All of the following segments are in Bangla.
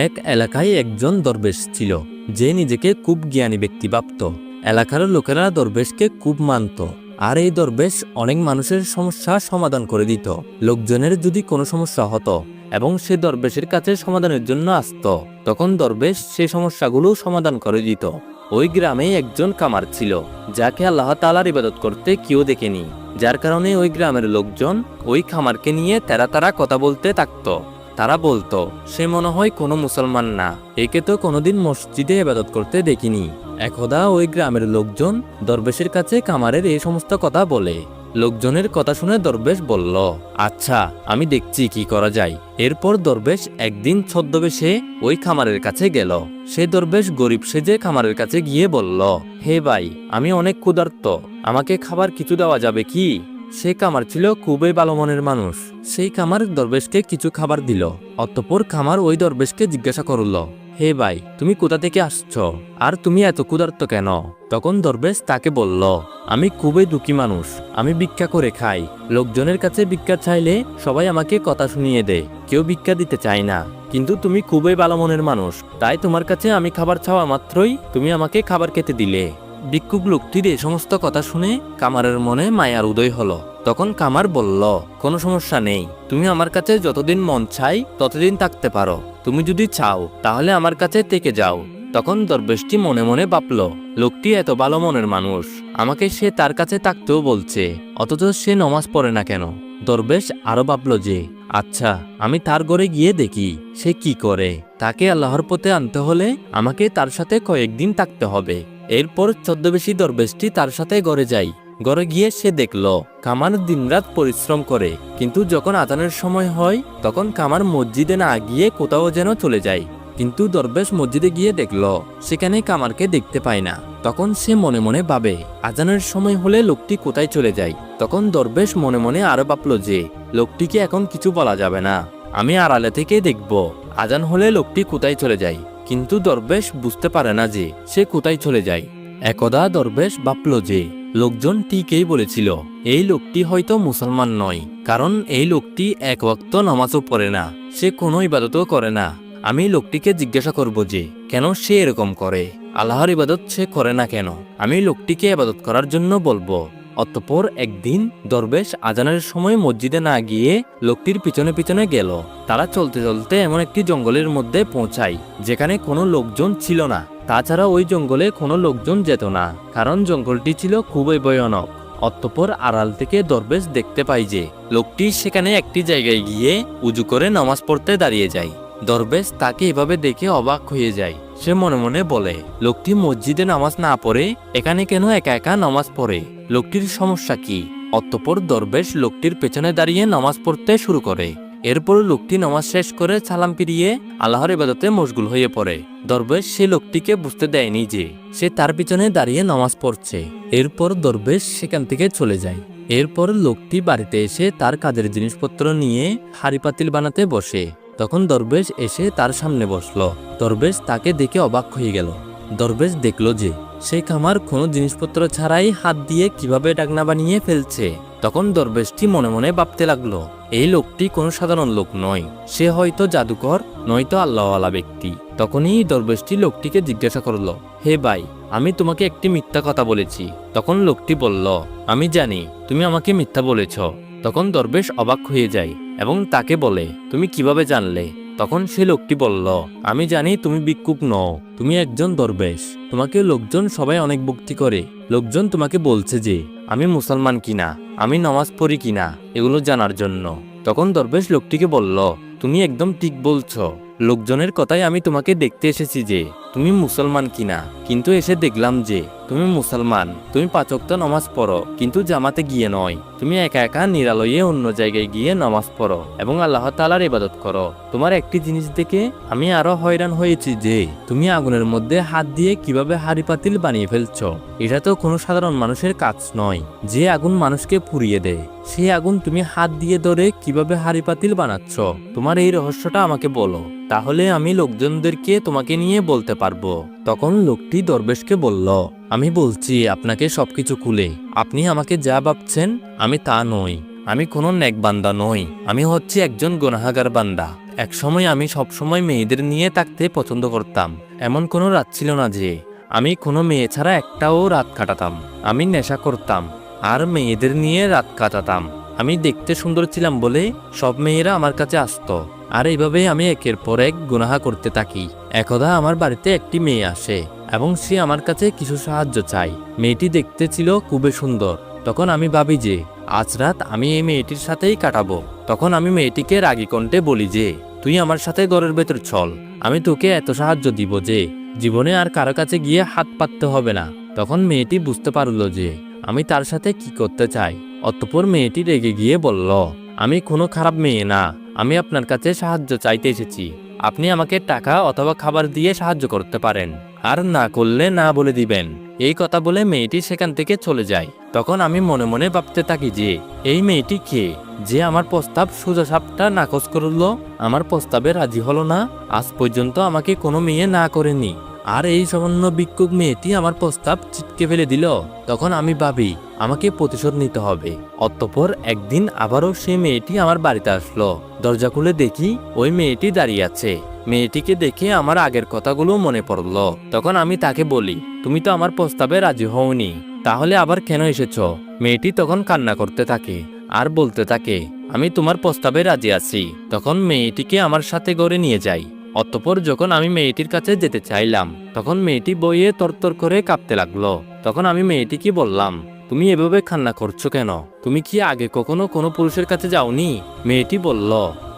এক এলাকায় একজন দরবেশ ছিল, যে নিজেকে খুব জ্ঞানী ব্যক্তি ভাবত। এলাকার লোকেরা দরবেশকে খুব মানত, আর এই দরবেশ অনেক মানুষের সমস্যা সমাধান করে দিত। লোকজনের যদি কোনো সমস্যা হতো এবং সে দরবেশের কাছে সমাধানের জন্য আসতো, তখন দরবেশ সে সমস্যাগুলো সমাধান করে দিত। ওই গ্রামে একজন কামার ছিল, যাকে আল্লাহ তালার ইবাদত করতে কেউ দেখেনি। যার কারণে ওই গ্রামের লোকজন ওই খামারকে নিয়ে তেরা তারা কথা বলতে থাকতো। তারা বলতো, সে মনে হয় কোনো মুসলমান না। একে তো কোনোদিন মসজিদে ইবাদত করতে দেখিনি। একদা ওই গ্রামের লোকজন দরবেশের কাছে কামারের এই সমস্ত কথা বলে। লোকজনের কথা শুনে দরবেশ বলল আচ্ছা আমি দেখছি কি করা যায়। এরপর দরবেশ একদিন ছদ্মবেশে ওই খামারের কাছে গেল। সে দরবেশ গরিব সেজে খামারের কাছে গিয়ে বলল, হে ভাই, আমি অনেক ক্ষুধার্ত। আমাকে খাবার কিছু দেওয়া যাবে কি? সে কামার ছিল খুবই ভালো মনের মানুষ। সেই কামার দরবেশকে কিছু খাবার দিল। অতঃপর খামার ওই দরবেশকে জিজ্ঞাসা করল, হে ভাই, তুমি কোথা থেকে আসছ? আর তুমি এত ক্ষুধার্ত কেন? তখন দরবেশ তাকে বলল, আমি খুবই দুঃখী মানুষ। আমি ভিক্ষা করে খাই। লোকজনের কাছে ভিক্ষা চাইলে সবাই আমাকে কথা শুনিয়ে দেয় কেউ ভিক্ষা দিতে চায় না। কিন্তু তুমি খুবই ভালো মনের মানুষ। তাই তোমার কাছে আমি খাবার চাওয়া মাত্রই তুমি আমাকে খাবার খেতে দিলে। ভিক্ষুক লোকটির এই সমস্ত কথা শুনে কামারের মনে মায়ার উদয় হলো। তখন কামার বলল, কোনো সমস্যা নেই। তুমি আমার কাছে যতদিন মন চাই, ততদিন থাকতে পারো। তুমি যদি চাও, তাহলে আমার কাছে থেকে যাও। তখন দরবেশটি মনে মনে ভাবল, লোকটি এত ভালো মনের মানুষ। আমাকে সে তার কাছে থাকতেও বলছে, অথচ সে নমাজ পড়ে না কেন? দরবেশ আরও ভাবল যে আচ্ছা আমি তার ঘরে গিয়ে দেখি, সে কি করে? তাকে আল্লাহর পথে আনতে হলে আমাকে তার সাথে কয়েকদিন থাকতে হবে। এরপর ছদ্মবেশী দরবেশটি তার সাথে ঘরে যাই ঘরে গিয়ে সে দেখল, কামার দিনরাত পরিশ্রম করে। কিন্তু যখন আজানের সময় হয়, তখন কামার মসজিদে না গিয়ে কোথাও যেন চলে যায়। কিন্তু দরবেশ মসজিদে গিয়ে দেখল, সেখানে কামারকে দেখতে পায় না। তখন সে মনে মনে ভাবে, আজানের সময় হলে লোকটি কোথায় চলে যায়। তখন দরবেশ মনে মনে আরও ভাবল যে, লোকটিকে এখন কিছু বলা যাবে না। আমি আড়ালে থেকে দেখব, আজান হলে লোকটি কোথায় চলে যায়। কিন্তু দরবেশ বুঝতে পারে না যে সে কোথায় চলে যায়। একদা দরবেশ ভাবল যে, লোকজন ঠিকই বলেছিল, এই লোকটি হয়তো মুসলমান নয়, কারণ এই লোকটি এক ওয়াক্ত নামাজও পড়ে না, সে কোনো ইবাদতও করে না। আমি লোকটিকে জিজ্ঞাসা করব যে, কেন সে এরকম করে? আল্লাহর ইবাদত সে করে না কেন? আমি লোকটিকে ইবাদত করার জন্য বলব অতঃপর একদিন দরবেশ আজানের সময় মসজিদে না গিয়ে লোকটির পিছনে পিছনে গেল। তারা চলতে চলতে এমন একটি জঙ্গলের মধ্যে পৌঁছায়, যেখানে কোনো লোকজন ছিল না। তাছাড়া ওই জঙ্গলে কোনো লোকজন যেত না, কারণ জঙ্গলটি ছিল খুবই ভয়ানক। অতঃপর আড়াল থেকে দরবেশ দেখতে পাই যে, লোকটি সেখানে একটি জায়গায় গিয়ে উজু করে নামাজ পড়তে দাঁড়িয়ে যায়। দরবেশ তাকে এভাবে দেখে অবাক হয়ে যায়। সে মনে মনে বলে, লোকটি মসজিদে নামাজ না পড়ে, এখানে কেন একা একা নামাজ পড়ে? লোকটির সমস্যা কি? অতঃপর দরবেশ লোকটির পেছনে দাঁড়িয়ে নামাজ পড়তে শুরু করে। এরপর লোকটি নামাজ শেষ করে সালাম ফিরিয়ে আল্লাহর ইবাদতে মশগুল হয়ে পড়ে। দরবেশ সে লোকটিকে বুঝতে দেয়নি যে, সে তার পিছনে দাঁড়িয়ে নামাজ পড়ছে। এরপর দরবেশ সেখান থেকে চলে যায়। এরপর লোকটি বাড়িতে এসে তার কাজের জিনিসপত্র নিয়ে হাড়ি পাতিল বানাতে বসে। তখন দরবেশ এসে তার সামনে বসল। দরবেশ তাকে দেখে অবাক হয়ে গেল। দরবেশ দেখল যে, সে খামার কোনো জিনিসপত্র ছাড়াই হাত দিয়ে কীভাবে ডাকনা বানিয়ে ফেলছে। তখন দরবেশটি মনে মনে ভাবতে লাগল, এই লোকটি কোনো সাধারণ লোক নয়। সে হয়তো জাদুকর, নয়তো আল্লাহওয়ালা ব্যক্তি। তখনই দরবেশটি লোকটিকে জিজ্ঞাসা করল, হে ভাই, আমি তোমাকে একটি মিথ্যা কথা বলেছি। তখন লোকটি বলল, আমি জানি, তুমি আমাকে মিথ্যা বলেছ। তখন দরবেশ অবাক হয়ে যায় এবং তাকে বলে, তুমি কীভাবে জানলে? তখন সে লোকটি বলল, আমি জানি তুমি ভিক্ষুক নও, তুমি একজন দরবেশ। তোমাকে লোকজন সবাই অনেক ভক্তি করে। লোকজন তোমাকে বলছে যে, আমি মুসলমান কিনা, আমি নামাজ পড়ি কিনা, এগুলো জানার জন্য। তখন দরবেশ লোকটিকে বলল, তুমি একদম ঠিক বলছো। লোকজনের কথাই আমি তোমাকে দেখতে এসেছি যে, তুমি মুসলমান কিনা। কিন্তু এসে দেখলাম যে, তুমি মুসলমান। তুমি পাচক্ত নামাজ পড়ো, কিন্তু জামাতে গিয়ে নয়। তুমি একা একা নিরালয়ে অন্য জায়গায় গিয়ে নামাজ পড়ো এবং আল্লাহ তালার ইবাদত করো। তোমার একটি জিনিস দেখে আমি আরও হয়রান হয়েছি যে, তুমি আগুনের মধ্যে হাত দিয়ে কীভাবে হাড়ি পাতিল বানিয়ে ফেলছ? এটা তো কোনো সাধারণ মানুষের কাজ নয়। যে আগুন মানুষকে পুড়িয়ে দেয়, সেই আগুন তুমি হাত দিয়ে ধরে কীভাবে হাড়ি পাতিল বানাচ্ছ? তোমার এই রহস্যটা আমাকে বলো। তাহলে আমি লোকজনদেরকে তোমাকে নিয়ে বলতে পারব। তখন লোকটি দরবেশকে বলল, আমি বলছি, আপনাকে সবকিছু খুলে। আপনি আমাকে যা ভাবছেন, আমি তা নই। আমি কোনো নেক বান্দা নই। আমি হচ্ছি একজন গুনাহাগার বান্দা। একসময় আমি সবসময় মেয়েদের নিয়ে থাকতে পছন্দ করতাম। এমন কোনো রাত ছিল না যে, আমি কোনো মেয়ে ছাড়া একটাও রাত কাটাতাম। আমি নেশা করতাম। আর মেয়েদের নিয়ে রাত কাটাতাম। আমি দেখতে সুন্দর ছিলাম বলে সব মেয়েরা আমার কাছে আসতো। আর এইভাবে আমি একের পর এক গুনাহা করতে থাকি। একদা আমার বাড়িতে একটি মেয়ে আসে এবং সে আমার কাছে কিছু সাহায্য চাই মেয়েটি দেখতে ছিল খুবই সুন্দর। তখন আমি ভাবি যে, আজ রাত আমি এই মেয়েটির সাথেই কাটাবো। তখন আমি মেয়েটিকে রাগী কণ্ঠে বলি যে, তুই আমার সাথে ঘরের ভেতর চল। আমি তোকে এত সাহায্য দিব যে, জীবনে আর কারও কাছে গিয়ে হাত পাততে হবে না। তখন মেয়েটি বুঝতে পারল যে আমি তার সাথে কি করতে চাই? অতঃপর মেয়েটি রেগে গিয়ে বলল, আমি কোনো খারাপ মেয়ে না। আমি আপনার কাছে সাহায্য চাইতে এসেছি। আপনি আমাকে টাকা অথবা খাবার দিয়ে সাহায্য করতে পারেন। আর না করলে না বলে দিবেন। এই কথা বলে মেয়েটি সেখান থেকে চলে যায়। তখন আমি মনে মনে ভাবতে থাকি যে, এই মেয়েটি কে? যে আমার প্রস্তাব সোজা সাপটা নাকচ করল? আমার প্রস্তাবে রাজি হলো না? আজ পর্যন্ত আমাকে কোনো মেয়ে না করেনি। আর এই সামান্য ভিক্ষুক মেয়েটি আমার প্রস্তাব চিটকে ফেলে দিল। তখন আমি ভাবি, আমাকে প্রতিশোধ নিতে হবে। অতঃপর একদিন আবারও সে মেয়েটি আমার বাড়িতে আসলো। দরজা খুলে দেখি ওই মেয়েটি দাঁড়িয়ে আছে। মেয়েটিকে দেখে আমার আগের কথাগুলো মনে পড়ল। তখন আমি তাকে বলি, তুমি তো আমার প্রস্তাবে রাজি হওনি। তাহলে আবার কেন এসেছ? মেয়েটি তখন কান্না করতে থাকে আর বলতে থাকে, আমি তোমার প্রস্তাবে রাজি আছি। তখন মেয়েটিকে আমার সাথে গড়ে নিয়ে যাই। অতঃপর যখন আমি মেয়েটির কাছে যেতে চাইলাম, তখন মেয়েটি বইয়ে তরতর করে কাঁপতে লাগল। তখন আমি মেয়েটিকে বললাম, তুমি এভাবে কান্না করছ কেন? তুমি কি আগে কখনো কোনো পুরুষের কাছে যাওনি? মেয়েটি বলল,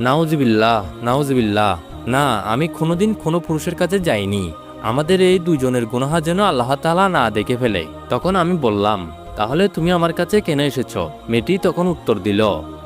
নাউজিবিল্লাহ নাউজিবিল্লাহ। না, আমি কোনোদিন কোনো পুরুষের কাছে যাইনি। আমাদের এই দুজনের গুনাহা যেন আল্লাহ তাআলা না দেখে ফেলে। তখন আমি বললাম, তাহলে তুমি আমার কাছে কেন এসেছ? মেয়েটি তখন উত্তর দিল,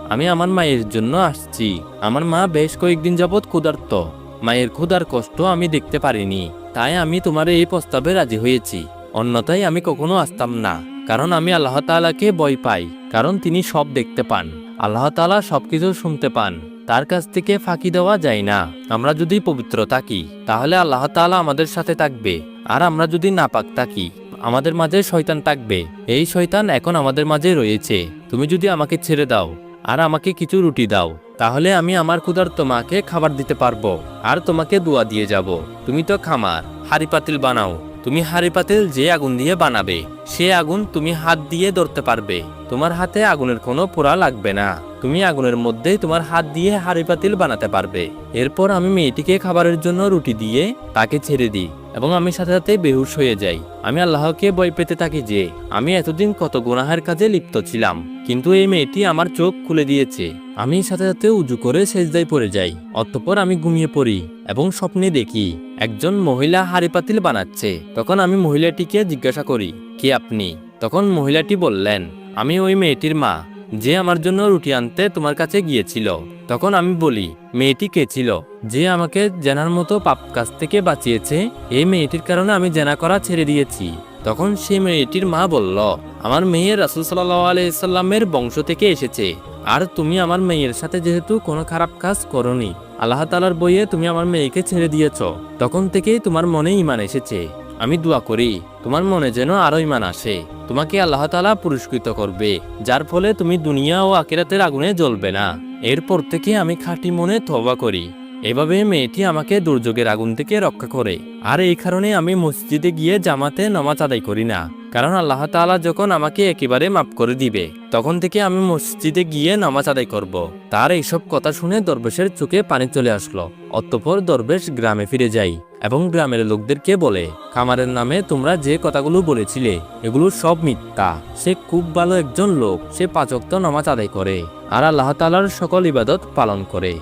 আমি আমার মায়ের জন্য আসছি। আমার মা বেশ কয়েকদিন যাবৎ ক্ষুধার্ত। মায়ের ক্ষুধার কষ্ট আমি দেখতে পারিনি, তাই আমি তোমার এই প্রস্তাবে রাজি হয়েছি। অন্যথায় আমি কখনো আসতাম না, কারণ আমি আল্লাহ তাআলাকে ভয় পাই, কারণ তিনি সব দেখতে পান। আল্লাহ তাআলা সবকিছু শুনতে পান, তার কাছ থেকে ফাঁকি দেওয়া যায় না। আমরা যদি পবিত্র থাকি, তাহলে আল্লাহ তাআলা আমাদের সাথে থাকবে, আর আমরা যদি নাপাক থাকি, আমাদের মাঝে শয়তান থাকবে। এই শয়তান এখন আমাদের মাঝে রয়েছে, তুমি যদি আমাকে ছেড়ে দাও, আর আমাকে কিছু রুটি দাও তাহলে আমি আমার ক্ষুধার্ত মাকে খাবার দিতে পারব, আর তোমাকে দোয়া দিয়ে যাব। তুমি তো খামার, হাড়ি পাতিল বানাও। তুমি হাড়ি পাতিল যে আগুন দিয়ে বানাবে, সে আগুন তুমি হাত দিয়ে ধরতে পারবে। তোমার হাতে আগুনের কোনো পোড়া লাগবে না। তুমি আগুনের মধ্যেই তোমার হাত দিয়ে হাড়ি পাতিল বানাতে পারবে। এরপর আমি মেয়েটিকে খাবারের জন্য রুটি দিয়ে তাকে ছেড়ে দিই। এবং আমি সাথে সাথে বেহুশ হয়ে যাই। আমি আল্লাহকে ভয় পেতে থাকি যে, আমি এতদিন কত গুনাহের কাজে লিপ্ত ছিলাম, কিন্তু এই মেয়েটি আমার চোখ খুলে দিয়েছে। আমি সাথে সাথে উজু করে সেজদায় পড়ে যাই, অতঃপর আমি ঘুমিয়ে পড়ি এবং স্বপ্নে দেখি, একজন মহিলা হাড়ি পাতিল বানাচ্ছে। তখন আমি মহিলাটিকে জিজ্ঞাসা করি, কে আপনি? তখন মহিলাটি বললেন, আমি ওই মেয়েটির মা। যে আমার জন্য রুটি আনতে তোমার কাছে গিয়েছিল, তখন আমি বলি, মেয়েটি কে ছিল? যে আমাকে জেনার মতো পাপ কাছ থেকে বাঁচিয়েছে এই মেয়েটির কারণে আমি জেনা করা ছেড়ে দিয়েছি। তখন সেই মেয়েটির মা বলল, আমার মেয়ে রাসুল আলাইসাল্লামের বংশ থেকে এসেছে, আর তুমি আমার মেয়ের সাথে যেহেতু কোনো খারাপ কাজ করনি, আল্লাহ তালার বইয়ে তুমি আমার মেয়েকে ছেড়ে দিয়েছ। তখন থেকেই তোমার মনে ইমান এসেছে। আমি দোয়া করি, তোমার মনে যেন আরও ইমান আসে। তোমাকে আল্লাহ তালা পুরস্কৃত করবে, যার ফলে তুমি দুনিয়া ও আকিরাতের আগুনে জ্বলবে না। এরপর থেকে আমি খাঁটি মনে তবা করি। এভাবে মেয়েটি আমাকে দুর্যোগের আগুন থেকে রক্ষা করে। আর এই কারণে আমি মসজিদে গিয়ে জামাতে নামাজ আদায় করি না। কারণ আল্লাহ তাআলা যখন আমাকে একেবারে মাফ করে দিবে, তখন থেকে আমি মসজিদে গিয়ে নামাজ আদায় করব। তার এইসব কথা শুনে দরবেশের চোখে পানি চলে আসলো। অতঃপর দরবেশ গ্রামে ফিরে যাই। এবং গ্রামের লোকদেরকে বলে, খামারের নামে তোমরা যে কথাগুলো বলেছিলে, এগুলো সব মিথ্যা। সে খুব ভালো একজন লোক, সে পাচক্ত নামাজ আদায় করে আর আল্লাহ তালার সকল ইবাদত পালন করে।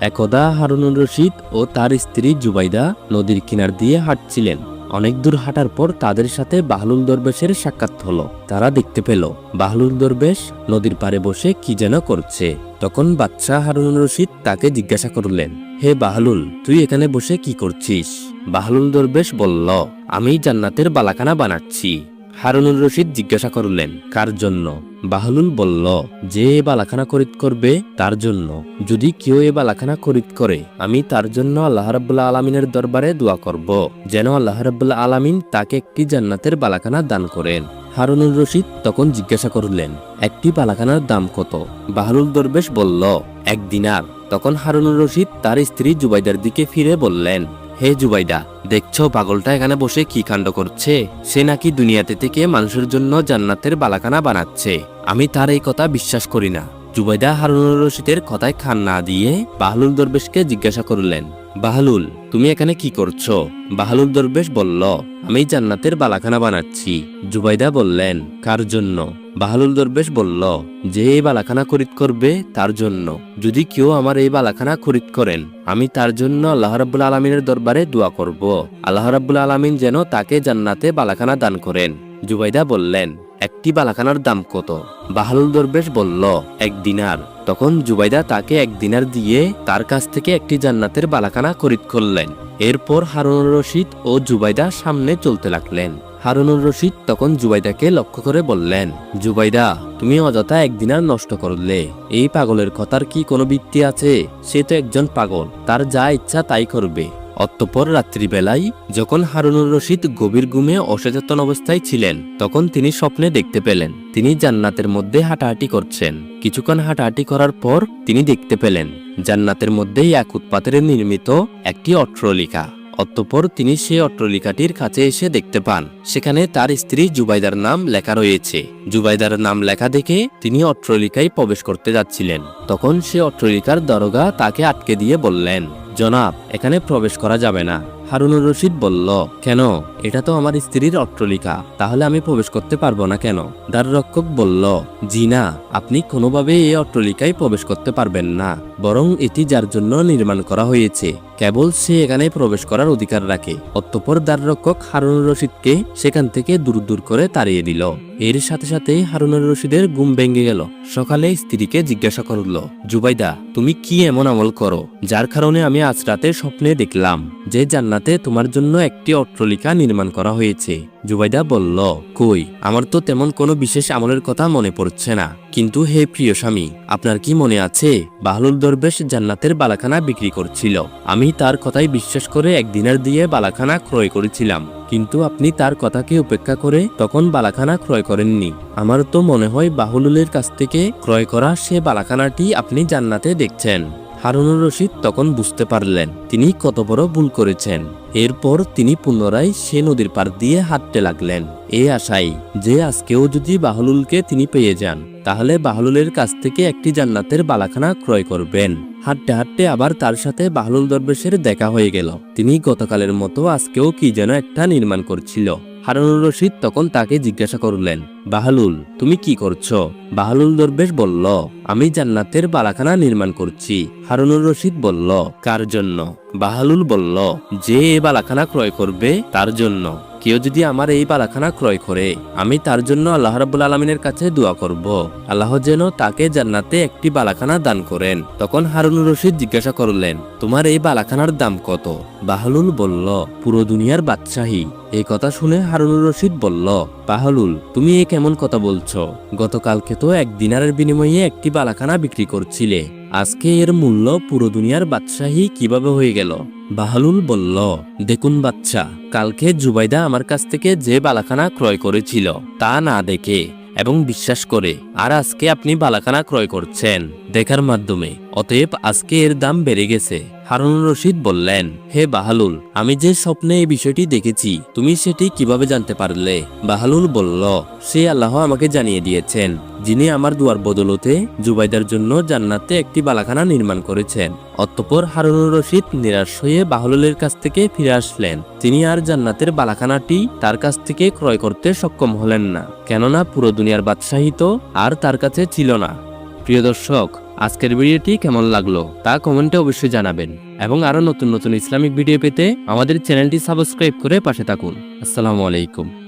একদা হারুনুর রশিদ ও তার স্ত্রী জুবাইদা নদীর কিনার দিয়ে হাঁটছিলেন। অনেক দূর হাঁটার পর তাদের সাথে বাহলুল দরবেশের সাক্ষাৎ হলো। তারা দেখতে পেল, বাহলুল দরবেশ নদীর পাড়ে বসে কি যেন করছে। তখন বাদশাহ হারুন রশিদ তাকে জিজ্ঞাসা করলেন, হে বাহলুল, তুই এখানে বসে কি করছিস? বাহলুল দরবেশ বলল, আমি জান্নাতের বালাখানা বানাচ্ছি। হারুনুর রশিদ জিজ্ঞাসা করলেন, কার জন্য? বাহলুল বলল, যে এ বালাখানা খরিদ করবে, তার জন্য। যদি কেউ এ বালাখানা খরিদ করে, আমি তার জন্য আল্লাহ রাব্বুল্লাহ আলমিনের দরবারে দোয়া করব। যেন আল্লাহ রাব্বুল্লাহ আলমিন তাকে একটি জান্নাতের বালাখানা দান করেন। হারুনুর রশিদ তখন জিজ্ঞাসা করলেন, একটি বালাখানার দাম কত? বাহলুল দরবেশ বলল, এক দিনার। তখন হারুনুর রশিদ তার স্ত্রী জুবাইদার দিকে ফিরে বললেন হে জুবাইদা, দেখছ পাগলটা এখানে বসে কি কাণ্ড করছে? সে নাকি দুনিয়াতে থেকে মানুষের জন্য জান্নাতের বালাকানা বানাচ্ছে। আমি তার এই কথা বিশ্বাস করি না। জুবাইদা হারুনুর রশিদের কথায় খান না দিয়ে বাহলুল দরবেশকে জিজ্ঞাসা করলেন বাহলুল, তুমি এখানে কি করছ? বাহলুল দরবেশ বলল, আমি জান্নাতের বালাখানা বানাচ্ছি। জুবাইদা বললেন, কার জন্য? বাহলুল দরবেশ বলল, যে এই বালাখানা খরিদ করবে তার জন্য। যদি কেউ আমার এই বালাখানা খরিদ করেন, আমি তার জন্য আল্লাহ রাব্বুল আলমিনের দরবারে দোয়া করব। আল্লাহ রাব্বুল আলমিন যেন তাকে জান্নাতে বালাখানা দান করেন। জুবাইদা বললেন, একটি বালাখানার দাম কত? বাহালুল দরবেশ বলল, এক দিনার। তখন জুবাইদা তাকে এক দিনার দিয়ে তার কাছ থেকে একটি জান্নাতের বালাখানা খরিদ করলেন। এরপর হারুনুর রশিদ ও জুবাইদা সামনে চলতে লাগলেন। হারুনুর রশিদ তখন জুবাইদাকে লক্ষ্য করে বললেন, জুবাইদা, তুমি অযথা একদিনার নষ্ট করলে। এই পাগলের কথার কি কোনো ভিত্তি আছে? সে তো একজন পাগল। তার যা ইচ্ছা তাই করবে। অতঃপর রাত্রিবেলায় যখন হারুনুর রশিদ গভীর ঘুমে অসচেতন অবস্থায় ছিলেন, তখন তিনি স্বপ্নে দেখতে পেলেন। তিনি জান্নাতের মধ্যে হাঁটাহাঁটি করছেন। কিছুক্ষণ হাঁটাহাঁটি করার পর তিনি দেখতে পেলেন, জান্নাতের মধ্যেই এক উৎপাতের নির্মিত একটি অট্টলিকা। অতঃপর তিনি সেই অট্টলিকাটির কাছে এসে দেখতে পান, সেখানে তার স্ত্রী জুবাইদার নাম লেখা রয়েছে। জুবাইদার নাম লেখা দেখে তিনি অট্টলিকায় প্রবেশ করতে যাচ্ছিলেন। তখন সে অট্টলিকার দরগা তাকে আটকে দিয়ে বললেন জনাব এখানে প্রবেশ করা যাবে না। হারুনুর রশিদ বলল কেন? এটা তো আমার স্ত্রীর অট্টলিকা, তাহলে আমি প্রবেশ করতে পারব না কেন? দ্বার রক্ষক বলল, জি না, আপনি কোনোভাবে এই অট্টলিকায় প্রবেশ করতে পারবেন না, বরং এটি যার জন্য নির্মাণ করা হয়েছে। কেবল সে এখানে প্রবেশ করার অধিকার রাখে। অতঃপর দ্বার রক্ষক হারুনুর রশিদকে সেখান থেকে দূর দূর করে তাড়িয়ে দিল। এর সাথে সাথে হারুনুর রশিদের ঘুম ভেঙে গেল। সকালে স্ত্রীকে জিজ্ঞাসা করল, জুবাইদা, তুমি কি এমন আমল করো, যার কারণে আমি আজ রাতে স্বপ্নে দেখলাম যে জান্নাতে তোমার জন্য একটি অট্টলিকা নির্মাণ করা হয়েছে। জুবাইদা বলল, কই, আমার তো তেমন কোনো বিশেষ আমলের কথা মনে পড়ছে না। কিন্তু হে প্রিয় স্বামী, আপনার কি মনে আছে, বাহলুল দরবেশ জান্নাতের বালাখানা বিক্রি করছিল? আমি তার কথাই বিশ্বাস করে একদিনের দিয়ে বালাখানা ক্রয় করেছিলাম। কিন্তু আপনি তার কথাকে উপেক্ষা করে তখন বালাখানা ক্রয় করেননি। আমার তো মনে হয় বাহুলুলের কাছ থেকে ক্রয় করা সে বালাখানাটি আপনি জান্নাতে দেখছেন। হারুনুর রশিদ তখন বুঝতে পারলেন তিনি কত বড় ভুল করেছেন। এরপর তিনি পুনরায় সে নদীর পার দিয়ে হাঁটতে লাগলেন। এ আশাই যে আজকেও যদি বাহলুলকে তিনি পেয়ে যান, তাহলে বাহলুলের কাছ থেকে একটি জান্নাতের বালাখানা ক্রয় করবেন। হাঁটতে হাঁটতে আবার তার সাথে বাহলুল দরবেশের দেখা হয়ে গেল। তিনি গতকালের মতো আজকেও কি যেন একটা নির্মাণ করছিল। হারুনুর রশিদ তখন তাকে জিজ্ঞাসা করলেন, বাহালুল, তুমি কি করছ? বাহালুল দরবেশ বলল, আমি জান্নাতের বালাখানা নির্মাণ করছি। হারুনুর রশিদ বলল, কার জন্য? বাহালুল বলল, যে এ বালাখানা ক্রয় করবে তার জন্য। কেউ যদি আমার এই বালাখানা ক্রয় করে, আমি তার জন্য আল্লাহ রাব্বুল আলমিনের কাছে দোয়া করব। আল্লাহ যেন তাকে জান্নাতে একটি বালাখানা দান করেন। তখন হারুনুর রশিদ জিজ্ঞাসা করলেন, তোমার এই বালাখানার দাম কত? বাহলুল বলল, পুরো দুনিয়ার বাদশাহী। এই কথা শুনে হারুনুর রশিদ বলল, বাহলুল, তুমি এ কেমন কথা বলছো? গতকালকে তো এক দিনারের বিনিময়ে একটি বালাখানা বিক্রি করছিলে। আজকে এর মূল্য পুরো দুনিয়ার বাদশাহী কীভাবে হয়ে গেল? বাহালুল বলল, দেখুন বাচ্চা, কালকে জুবাইদা আমার কাছ থেকে যে বালাখানা ক্রয় করেছিল, তা না দেখে এবং বিশ্বাস করে, আর আজকে আপনি বালাখানা ক্রয় করছেন। দেখার মাধ্যমে, অতএব আজকে এর দাম বেড়ে গেছে। হারুন রশিদ বললেন, হে বাহালুল, আমি যে স্বপ্নে এই বিষয়টি দেখেছি, তুমি সেটি কীভাবে জানতে পারলে? বাহালুল বলল, সে আল্লাহ আমাকে জানিয়ে দিয়েছেন, যিনি আমার দুয়ার বদলতে জুবাইদার জন্য জান্নাতে একটি বালাখানা নির্মাণ করেছেন। অতঃপর হারুনুর রশিদ নিরাশ হয়ে বাহলুলের কাছ থেকে ফিরে আসলেন। তিনি আর জান্নাতের বালাখানাটি তার কাছ থেকে ক্রয় করতে সক্ষম হলেন না। কেননা পুরো দুনিয়ার বাদশাহিত আর তার কাছে ছিল না। প্রিয় দর্শক আজকের ভিডিওটি কেমন লাগল তা কমেন্টে অবশ্যই জানাবেন এবং আরও নতুন নতুন ইসলামিক ভিডিও পেতে আমাদের চ্যানেলটি সাবস্ক্রাইব করে পাশে থাকুন। আসসালামু আলাইকুম।